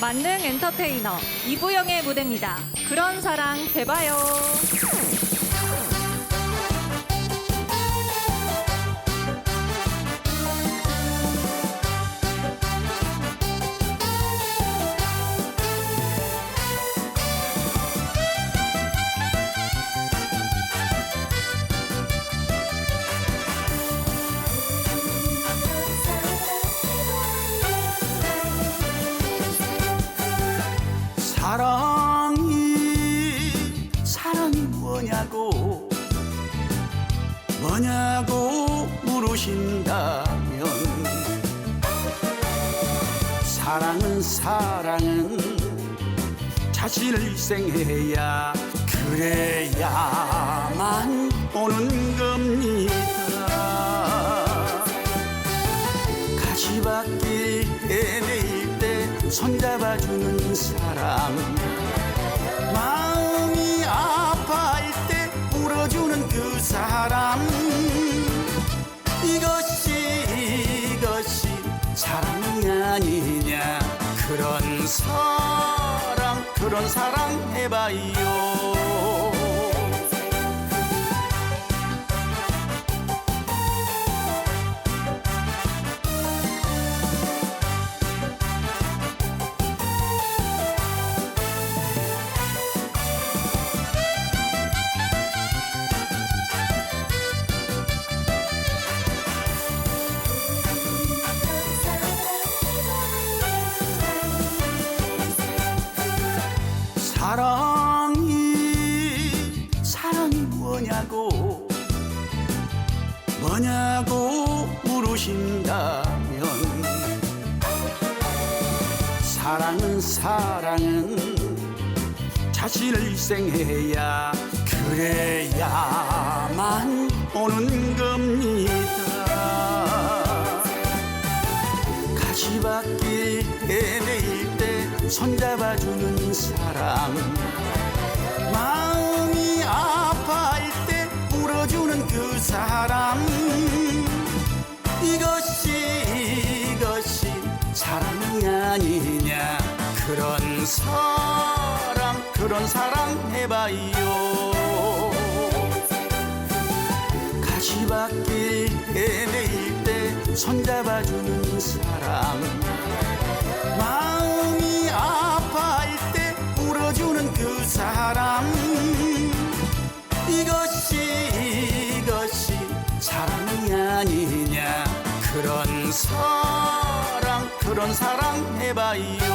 만능 엔터테이너 이부영의 무대입니다. 그런 사랑 해봐요. 뭐냐고. 뭐냐고 물으신다면 사랑은 사랑은 자신을 희생해야 그래야만 오는 겁니다. 가시밭길 헤매일 때 손잡아주는 사람 사랑 그런 사랑 해봐요 사랑이 사랑이 뭐냐고. 뭐냐고 물으신다면 사랑은 사랑은 자신을 희생해야 그래야만 오는 겁니다. 가시밭길 헤매일 때 손잡아주는 사람. 마음이 아파할 때 울어주는 그 사람. 이것이 이것이 사랑이 아니냐. 그런 사랑 그런 사랑 해봐요. 가시밭길 헤매일 때 손잡아주는 사람 이것이 이것이 사랑이 아니냐. 그런 사랑 그런 사랑 해봐요